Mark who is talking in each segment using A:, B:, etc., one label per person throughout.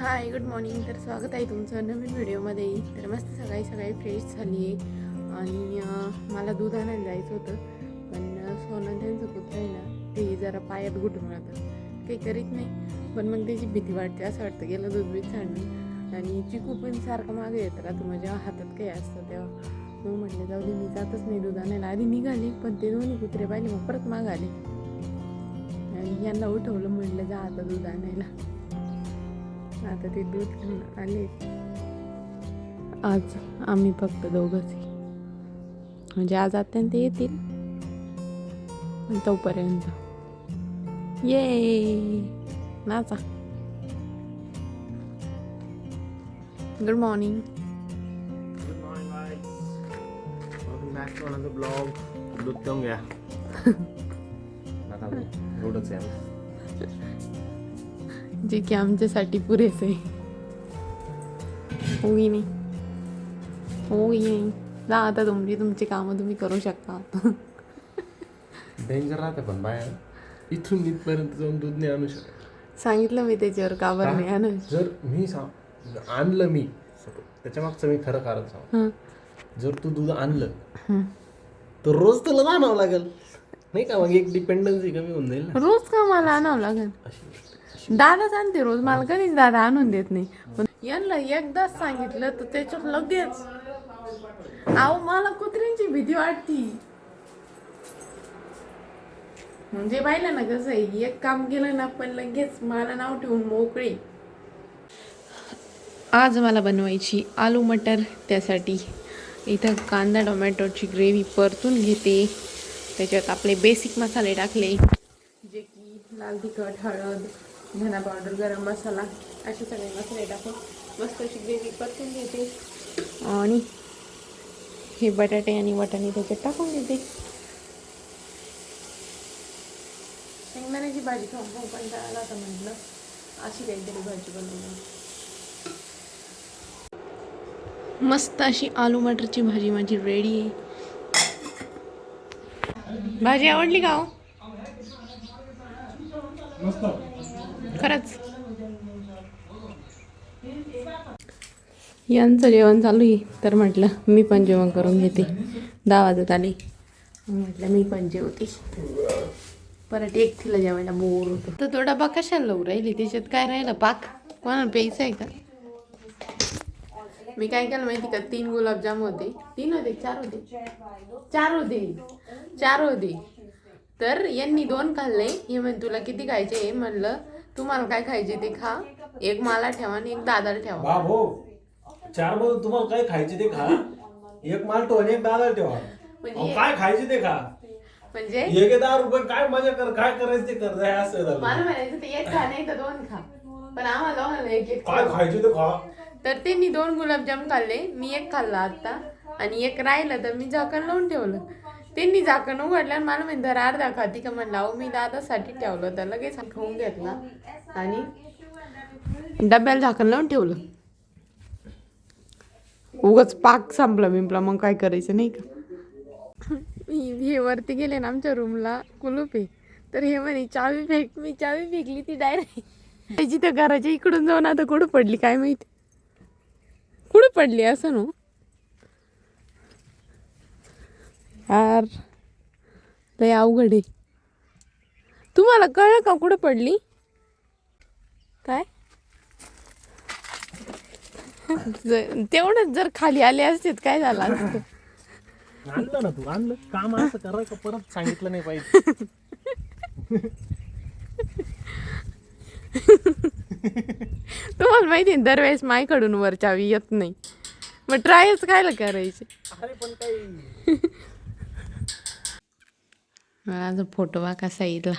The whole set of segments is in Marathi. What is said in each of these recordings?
A: हाय गुड मॉर्निंग तर स्वागत आहे तुमचं नवीन व्हिडिओमध्ये. तर मस्त सकाळी सकाळी फ्रेश झाली आहे आणि मला दूध आणायला जायचं होतं पण सोनं त्यांचं कुत्र आहे ना ते जरा पायात घुटमळतं काही करीत नाही. पण मग त्याची भीती वाटते. असं वाटतं गेलं दूध बीत सांडून आणि चिकू पण सारखं मागे येत राहतो माझ्या हातात काही असतं तेव्हा. मग म्हटलं जाऊ दे मी जातच नाही दूध आणायला. आधी निघाली पण ते दोन्ही कुत्रे पाहिले मग परत माग आले. आणि यांना उठवलं म्हटलं जा आता दूध आणायला. आता ते दूध घेऊन आले. आज आम्ही फक्त दोघंच. म्हणजे आज आता ते येतील तोपर्यंत. ये नाचा. Good morning
B: vlog. दूध पिऊन घ्या. आता एवढंच आहे.
A: जे की आमच्यासाठी पुरेसे. आहे होई नाही. होई नाही. जा आता तुमची तुमची कामं तुम्ही करू शकता.
B: डेंजर राहते पण बाहेर. इथून इथपर्यंत जाऊन दूध नाही आणू शकत.
A: सांगितलं मी त्याच्यावर का बरं नाही आणू?
B: जर मी सांग आणलं मी त्याच्या मागचं मी खरं कारण सांग
A: हं.
B: जर तू दूध आणलं. तर रोज तुला आणावं लागेल. नाही का? मग एक डिपेंडन्सी कमी होऊन जाईल ना.
A: रोज का मला आणावं लागेल?
B: अशी
A: दादाच आणते रोज. मला कधीच दादा आणून देत नाही. पण यांना एकदाच सांगितलं तर त्याच्यात लगेच. अहो मला कुत्र्यांची भीती वाटती. म्हणजे पाहिलं ना कसं आहे एक काम केलं ना पण लगेच मला नाव ठेवून मोकळी. आज मला बनवायची आलू मटर त्यासाठी. इथं कांदा टोमॅटोची ग्रेव्ही परतून घेते. त्याच्यात आपले बेसिक मसाले टाकले. जे की लाल तिखट हळद धना पावडर गरम मसाला असे सगळे मसाले टाकून मस्त अशी ग्रेव्ही परतून घेते. आणि हे बटाटे आणि वाटाणे त्याच्यात टाकून देते. शेंगदाण्याची भाजी खाऊन खाऊन पण आला तर म्हटलं अशी काहीतरी भाजी बनवली मस्त अशी आलू मटरची भाजी माझी रेडी आहे. भाजी आवडली का हो? खरंच. यांचं जेवण चालू आहे. तर म्हटलं मी पण जेवण करून घेते. दहा वाजत आले. म्हटलं मी पण जेवते. परत एकटीला जेवायला बोर होतो. तर तो डबा कशाला लावून राहिली? त्याच्यात काय राहिलं? पाक? कोणाला प्यायचं आहे का? मी काय केलं माहिती का? तीन गुलाबजाम होते. तीन होते? चार होते? चार होते. चार होते. तर यांनी दोन खाल्ले. हे म्हण तुला किती खायचे? हे म्हणलं तुम्हाला काय खायचे ते खा. एक मला ठेवा आणि एक दादाला ठेवा.
C: बाबो चार मधून तुम्हाला काय खायचे ते खा. एक मालटो आणि एक दादा ठेवा.
A: म्हणजे
C: काय खायचे ते खा.
A: म्हणजे?
C: एक दहा रुपये काय मजा कर काय करायचं ते कर. हे असं झालं.
A: मला म्हणायचं ते एक खा नाही तर दोन खा. पण आम्हाला दोघांना एक एक
C: काय खायचे ते खा.
A: तर त्यांनी दोन गुलाबजाम खाल्ले. मी एक खाल्ला आता आणि एक राहिलं तर मी झाकण लावून ठेवलं. त्यांनी झाकण उघडलं आणि मला म्हणतात अर्धा खाती का म्हणला अहो मी दादासाठी ठेवलं. तर लगेच खाऊन घेतला आणि डब्याला झाकण लावून ठेवलं. उगच पाक संपला बिंपला. मग काय करायचं नाही का? हे वरती गेले ना आमच्या रूमला कुलूप. आहे तर हे म्हणे चावी फेक मी चावी फेकली ती डायरेक्ट त्याची तर घराच्या इकडून जाऊन आता कुठं पडली काय माहिती? कुठं पडली असं ना? यार लय अवघड आहे. तुम्हाला कळलं का कुठं पडली? काय? तेवढंच जर खाली आले असते काय झालं असतं?
B: आणलं ना तू आणलं. काम असं करायचं परत सांगितलं नाही पाहिजे.
A: तुम्हाला माहिती आहे दरवेळेस मायकडून वर चावी येत नाही. मग ट्रायच कायला करायचे?
B: अरे पण काही
A: मला आज फोटो बा कसा येईल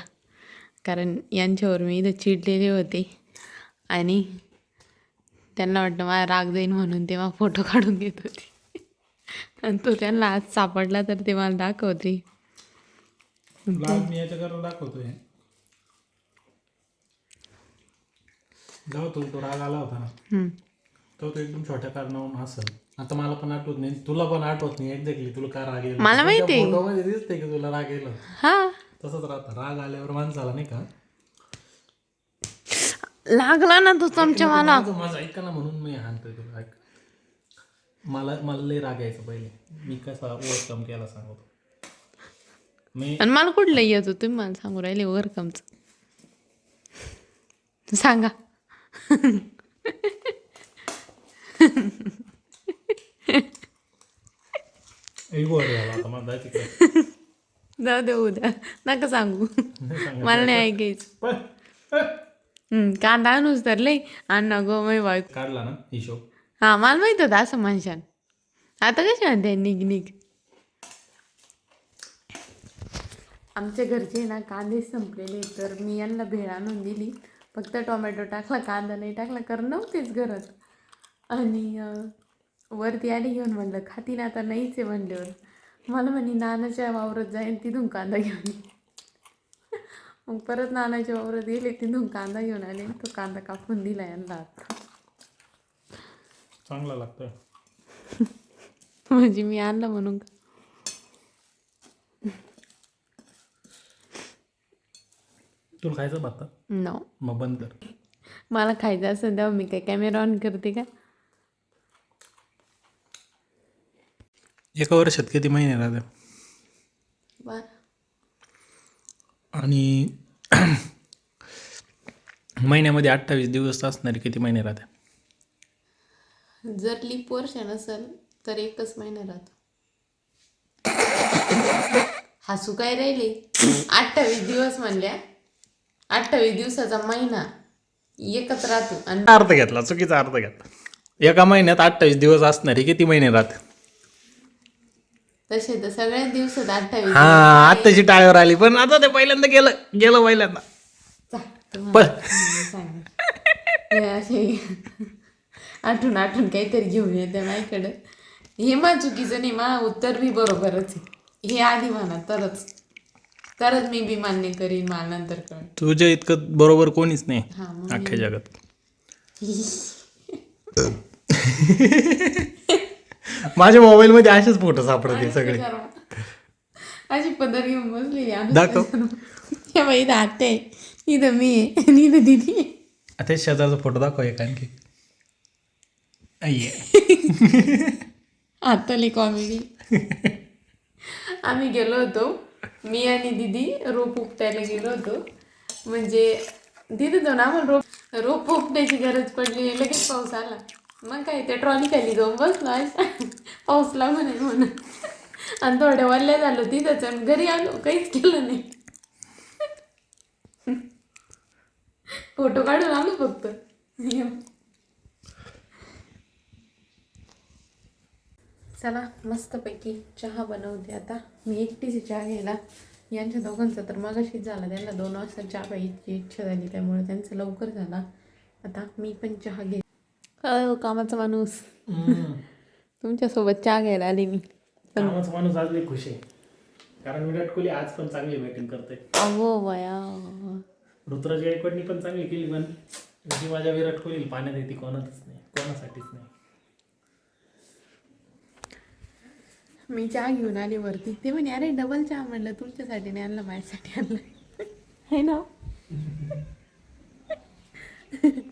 A: कारण यांच्यावर मी इथं चिडलेले होते. आणि त्यांना वाटतं मला राग जाईन म्हणून तेव्हा फोटो काढून घेत होते. आणि तो त्यांना आज सापडला तर ते मला दाखवते
C: दाखवतोय. तू तो एकदम छोट्या कारणावरून असेल आता मला पण आठवत नाही. तुला पण आठवत नाही. एक्झॅक्टली तुला का राग येईल
A: मला माहिती. आहे.
C: फोटो मध्ये दिसते की तुला राग येईल
A: हा.
C: तसंच राहतं. राग आल्यावर माणसाला नाही का?
A: लागला ना तो चमचा मला
C: माझं माझं ऐका ना म्हणून मी हाणतोय तुला. ऐक. मला मला लय राग यायचं पहिले. मी कसा ओव्हरकम केला सांगतो. मी
A: आणि मला कुठलं येत होतं? तुम्ही मला सांगू राहिले ओव्हरकमचं सांगा
C: इगोवर झाला आता माझा तिकडे
A: जाऊ दे उद्या नका सांगू. मला नाही ऐकायचं. कांदा आणूच तर अण्णा गो मै बायको
C: काढला ना हिशोब.
A: हा मला माहीत होतं असं माणशान आता कशी म्हणते? निघ निघ. आमच्या घरचे ना कांदे संपलेले तर मी यांना भेळ आणून दिली. फक्त टोमॅटो टाकला कांदा नाही टाकला कारण नव्हतेच घरात. आणि वरती आली घेऊन म्हणलं खाती ना आता नाहीच आहे म्हणल्यावर. मला म्हणे नानाच्या वावरात जाईन तिथून कांदा घेऊन. मग परत नानाच्या वावरात गेले तिथून कांदा घेऊन आले तो कांदा कापून दिला यांना आता
C: चांगला लागतोय.
A: म्हणजे मी आणला म्हणून का?
C: तुला खायचं भात?
A: नो
C: मग बंद कर.
A: मला खायचं असेल तेव्हा मी काय कॅमेरा ऑन करते का?
C: एका वर्षात किती महिने राहते?
A: बरं.
C: आणि महिन्यामध्ये अठ्ठावीस दिवस असणारे किती महिने राहते?
A: जर लीप वर्ष नसेल तर एकच महिना राहतो. हसू काय राहिले? अठ्ठावीस दिवस म्हणल्या अठ्ठावीस दिवसाचा महिना एकच राहतो. आणि
C: अर्थ घेतला चुकीचा अर्थ घेतला. एका महिन्यात अठ्ठावीस दिवस असणारे किती महिने राहते?
A: तसे तर सगळ्याच दिवसात अठ्ठावीस
C: हा आत्ताची टाळ्यावर आली पण आता ते पहिल्यांदा गेलं गेलं पहिल्यांदा.
A: हे असे आठवून आठवून काहीतरी घेऊन येते माझ्याकडं. हे मा चुकीचं नाही मा उत्तर बी बरोबरच आहे. हे आधी म्हणा तरच. तरच मी बी मान्य करीन मला नंतर कळ
C: तुझ्या इतकं बरोबर कोणीच नाही
A: हा मग
C: अख्ख्या जगात. माझ्या मोबाईल मध्ये असेच फोटो सापडते सगळे.
A: अशी पद्धत घेऊन बसलेली आहे.
C: दाखव.
A: बाई इथं मी इथं दिदी
C: आता शेजारचा फोटो दाखव एक आणखी.
A: आत्ताली कॉमेडी आम्ही गेलो होतो. मी आणि दिदी रोप उपटायला गेलो होतो. म्हणजे तिथे जाऊन आम्हाला रोप. रोप उपटायची गरज पडली. लगेच पाऊस आला. मग काय ते ट्रॉली खाली जाऊन बसलो पाऊसला म्हणे म्हणून. आणि थोड्या वल्ल्या झालो तिथंच आणि घरी आलो काहीच केलं नाही. फोटो काढून आलो फक्त. चला मस्तपैकी चहा बनवते आता. मी एकटीच चहा घ्यायला. यांच्या दोघांचा तर मगाशीच झाला. त्यांना दोन वाजता चहा प्यायची इच्छा झाली त्यामुळे त्यांचं लवकर झाला. आता मी पण चहा घे हो कामाचा माणूस? तुमच्यासोबत चहा घ्यायला आले मी.
C: कामाचा माणूस आज लई खुश आहे. कारण विराट कोहली आज पण चांगली बॅटिंग करते
A: अहो वया.
C: ऋतुराज गायकवाडनी पण चांगली केली पण जी माझ्या विराट कोहली पाण्यात येते कोणातच नाही कोणासाठीच नाही.
A: मी चहा घेऊन आले वरती. ते म्हणे अरे डबल चहा म्हणलं तुमच्यासाठी नाही आणलं माझ्यासाठी आणलं. है ना?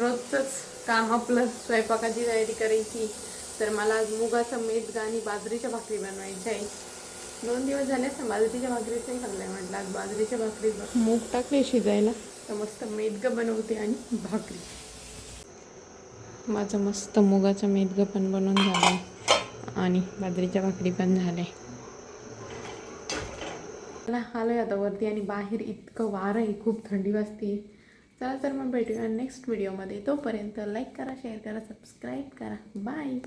A: रोजचंच काम आपलं स्वयंपाकाची तयारी करायची. तर मला आज मुगाचं मेद आणि बाजरीच्या भाकरी बनवायच्या आहे दोन दिवस झाले असं बाजरीच्या भाकरीच नाही खाल्लंय म्हटलं. आज बाजरीच्या भाकरी मूग टाकले शिजायला तर मस्त मेदगं बनवते आणि भाकरी. माझं मस्त मुगाचं मेदगं पण बनवून झालं आणि बाजरीच्या भाकरी पण झाल्या. मला आलोय आता वरती आणि बाहेर इतकं वारं आहे. खूप थंडी वाजते. चला तर मग भेटूया नेक्स्ट व्हिडिओमध्ये तोपर्यंत लाईक करा शेअर करा सबस्क्राईब करा. बाय